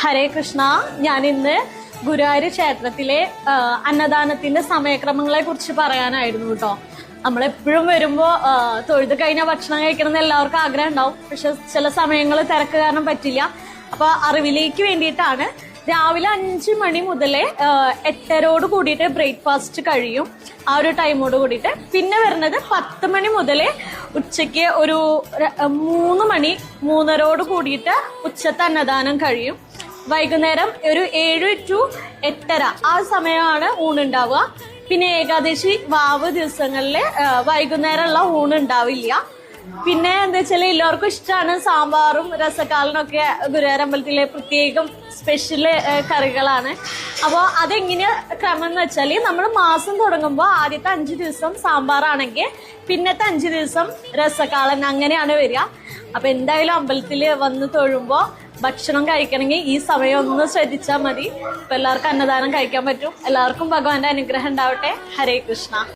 ഹരേ കൃഷ്ണ ഞാൻ ഇന്ന് ഗുരുവായൂർ ക്ഷേത്രത്തിലെ അന്നദാനത്തിന്റെ സമയക്രമങ്ങളെ കുറിച്ച് പറയാനായിരുന്നു കേട്ടോ. നമ്മളെപ്പോഴും വരുമ്പോൾ തൊഴുത് കഴിഞ്ഞാൽ ഭക്ഷണം കഴിക്കണം എന്ന് എല്ലാവർക്കും ആഗ്രഹം ഉണ്ടാവും. പക്ഷെ ചില സമയങ്ങൾ തിരക്ക് കാരണം പറ്റില്ല. അപ്പൊ അറിവിലേക്ക് വേണ്ടിയിട്ടാണ് രാവിലെ അഞ്ച് മണി മുതലേ എട്ടരോട് കൂടിയിട്ട് ബ്രേക്ക്ഫാസ്റ്റ് കഴിയും. ആ ഒരു ടൈമോട് കൂടിയിട്ട്. പിന്നെ വരുന്നത് പത്ത് മണി മുതലേ ഉച്ചയ്ക്ക് ഒരു മൂന്ന് മണി മൂന്നരോട് കൂടിയിട്ട് ഉച്ചത്തെ അന്നദാനം കഴിയും. വൈകുന്നേരം ഒരു ഏഴ് ടു എട്ടര. ആ സമയമാണ് ഊണുണ്ടാവുക പിന്നെ ഏകാദശി വാവ് ദിവസങ്ങളിൽ വൈകുന്നേരമുള്ള ഊണുണ്ടാവില്ല പിന്നെ എന്താ വെച്ചാൽ എല്ലാവർക്കും ഇഷ്ടമാണ് സാമ്പാറും രസക്കാലനൊക്കെ ഗുരുവായൂരമ്പലത്തിലെ പ്രത്യേകം സ്പെഷ്യൽ കറികളാണ്. അപ്പോൾ അതെങ്ങനെ ക്രമം എന്ന് വെച്ചാൽ നമ്മൾ മാസം തുടങ്ങുമ്പോൾ ആദ്യത്തെ അഞ്ച് ദിവസം സാമ്പാറാണെങ്കിൽ പിന്നത്തെ അഞ്ച് ദിവസം രസക്കാളൻ അങ്ങനെയാണ് വരിക. അപ്പൊ എന്തായാലും അമ്പലത്തിൽ വന്ന് തൊഴുമ്പോ ഭക്ഷണം കഴിക്കണമെങ്കിൽ ഈ സമയം ഒന്ന് ശ്രദ്ധിച്ചാൽ മതി. അപ്പൊ എല്ലാവർക്കും അന്നദാനം കഴിക്കാൻ പറ്റും. എല്ലാവർക്കും ഭഗവാന്റെ അനുഗ്രഹം ഉണ്ടാവട്ടെ. ഹരേ കൃഷ്ണ.